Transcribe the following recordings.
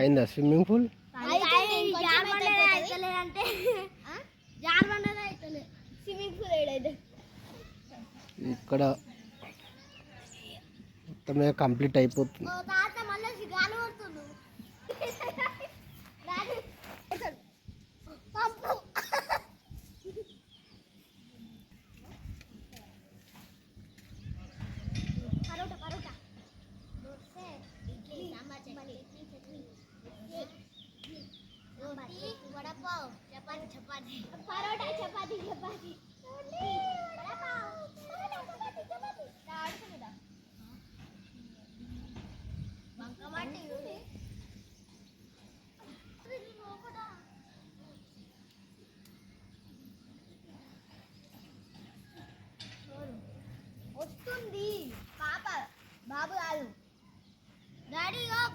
అయిందా? Swimming pool? ఇక్కడ మొత్తం మీద కంప్లీట్ అయిపోతుంది.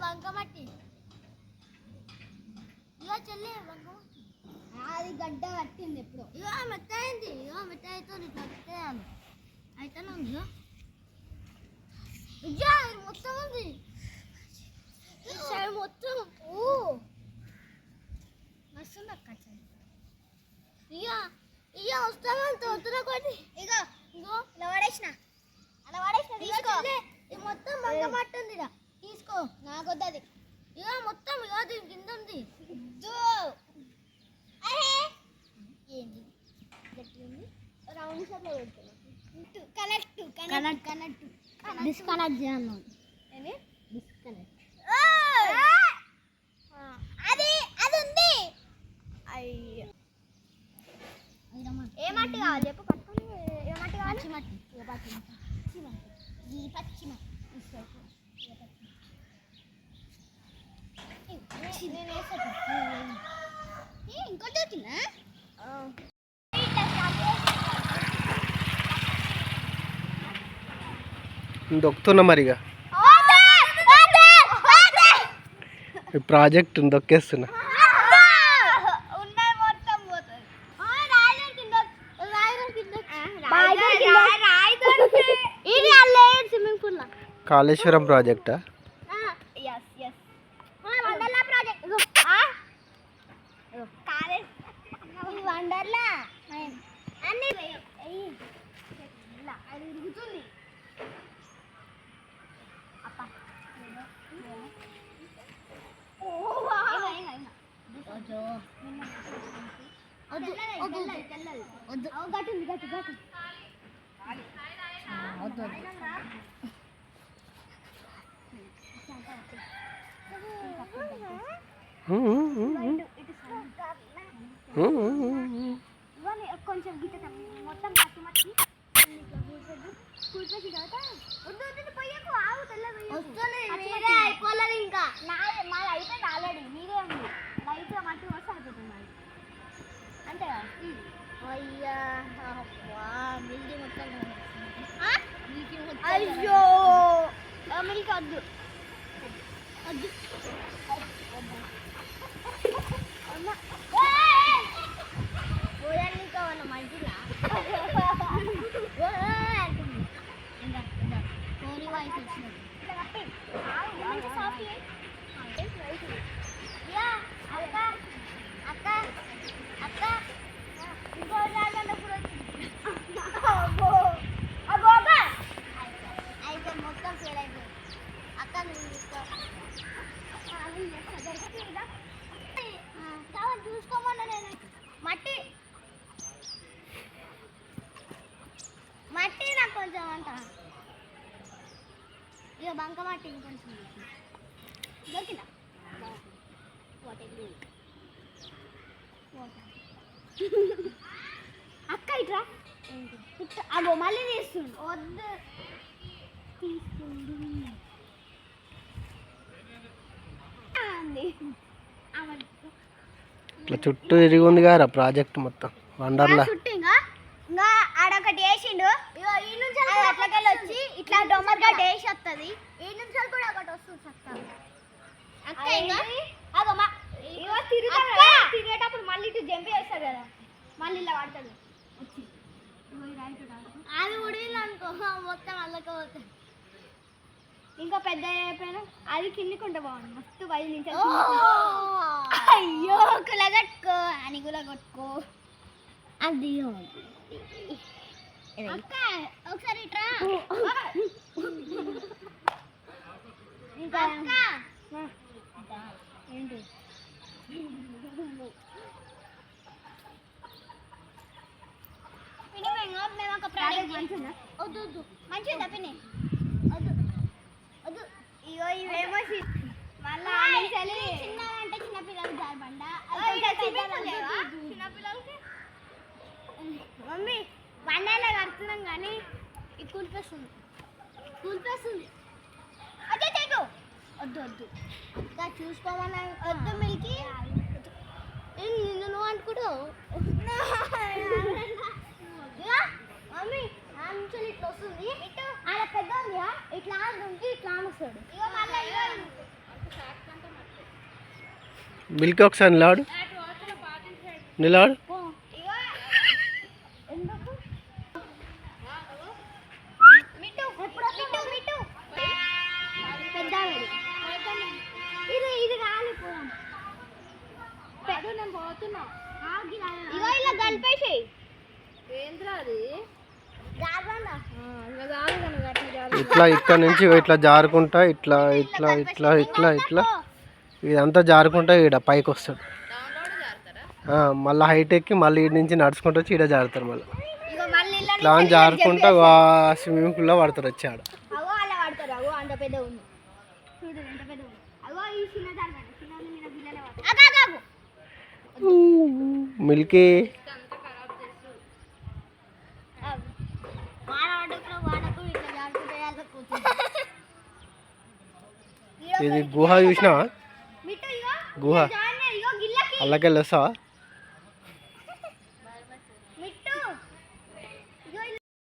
డాడీగా బంకమట్టి ఇక చెల్లి బంకమట్టి అది గడ్డ కట్టింది ఎప్పుడు. ఇక మెత్త అయింది ఇక మెత్త అవుతుంది ఇట్లా మెత్తయాలి అయితేనే ఉంది ఇది మొత్తం ఉంది. మొత్తం ఓ అక్క ఇక వస్తామని తోతున్నా కొట్టి. ఇక ఇగో. ఇలా పడేసిన. అలా పడేసిన తీసుకో. ఇది మొత్తం మట్టి ఉంది ఇక తీసుకో. నాకు వద్దది ఇక మొత్తం ఇక దీని కింద ఉంది ఏంటి ఉంది రౌండ్ షేప్లో కనెక్ట్ కనెక్ట్ కనెక్ట్. డిస్కనెక్ట్ చేయను డిస్కనెక్ట్ అది అది ఉంది అయ్యో ఏ మట్టి కావాలి చెప్పు పట్టుకొని ఏ మట్టి కావాలి పచ్చి మట్టి ఏ పచ్చి మట్టి పచ్చి మట్టి ఈ పచ్చి మట్టి తీసుకో. ఏ పచ్చి మట్టి. ఇ- నేను వేస్తాను. నువ్వు వేయి. ఏ, ఇంకోటి వచ్చిందా దొక్కుతున్నా మరిగా. ఈ ప్రాజెక్ట్ దొక్కేస్తున్నా. ఉన్నాయి మొత్తం పోతుంది రాయగడ కింద రాయగడ కింద ఇది అల్లే swimming pool Kaleshwaram ప్రాజెక్టా yes yes Wonderla project college ఇది వండర్లా అన్ని అది ఉరుగుతుంది గట్టుంది గట్టు గట్టు వద్దు అంతే కదా అయ్యా మిల్కి మొత్తం అయ్యో మిల్క్ వద్దు వద్దు అమ్మ చూసుకోమన్నా నేను. మట్టి. మట్టి నాకు కొంచెం అంట. ఇక బంక మట్టి ఇంకొంచెం దొరికిందా? అక్క ఇట్రా? అగో మళ్ళీ తీస్తుంది వద్దు. తీసుకుంది అంది ఆమె ఇట్లా చుట్టూ తిరిగి ఉంది కదా ప్రాజెక్ట్ మొత్తం. వండర్లా. ఆడొకటి వేసిండు. అట్లకెళ్ళి వచ్చి ఇట్లా డొమ్మర్ గడ్డ వేసి వస్తుంది ఈ నుంచి కూడా ఒకటి వస్తుంది తిరిగేటప్పుడు మళ్ళీ ఇటు జంప్ చేస్తాడు కదా. మళ్ళీ ఇలా పడతాడు. అది ఉడిలు అనుకో మొత్తం అల్లకపోతే ఇంకా పెద్ద అయిపోయినా అది కిందికి ఉంటే బాగుంది మస్తు పది నుంచి అయ్యో కులగట్టుకో అని కులగొట్టుకో అది అక్క ఒకసారి ఇట్రా. ఇంకా ఏంటి? పిన్ని మేము ఒక మంచిదా? వద్దు మంచిదా వద్దు ఇగో ఇవేమో మళ్ళా చిన్న అంటే చిన్న జారబండ. చిన్నపిల్లలకి? మమ్మీ బండలో కడుతున్నాం కానీ ఇది కూలిపేస్తుంది. కూలిపేస్తుంది. అదే తెగు. వద్దు వద్దు. ఇంకా చూసుకోమన్నా. వద్దు మిల్కి. నిన్ను నువ్వు అనుకుంటావు మమ్మీ ఇట్లా వస్తుంది. ఆడ పెద్ద ఉందిగా ఇట్లా నుంచి ఇట్లా వస్తాడు ఇగో మళ్ళీ ఇగో మిల్క్ ఒకసారి నిలవాడు నిలవాడు పో. ఇగో. ఇలా కలిపేసి ఏంద్రా అది? ఇట్లా ఇక్కడ నుంచి ఇట్లా జారుకుంటా ఇట్లా ఇట్లా ఇట్లా ఇట్లా ఇట్లా. ఇదంతా జారుకుంటా ఈడ పైకి వస్తాడు. మళ్ళీ హైట్ ఎక్కి మళ్ళీ ఈడ నుంచి నడుచుకుంటూ వచ్చి ఈడ జారుతారు మళ్ళీ. ఇట్లా అని జారుకుంటా స్విమ్మింగ్ పూల్లో పడతారు వచ్చి ఆడ అగో అలా వాడతారు అగో అంత పెద్ద ఉంది చూడు ఎంత పెద్ద ఉంది అగో ఈ చిన్న దాని చిన్న మీద పిల్లలే వాడతారు అగో మిల్కీ వాడకు వాడకు ఇట్లా జారుకుంటే ఇది గుహ చూసినావా? గుహ. అల్లకెళ్ళి వస్తావా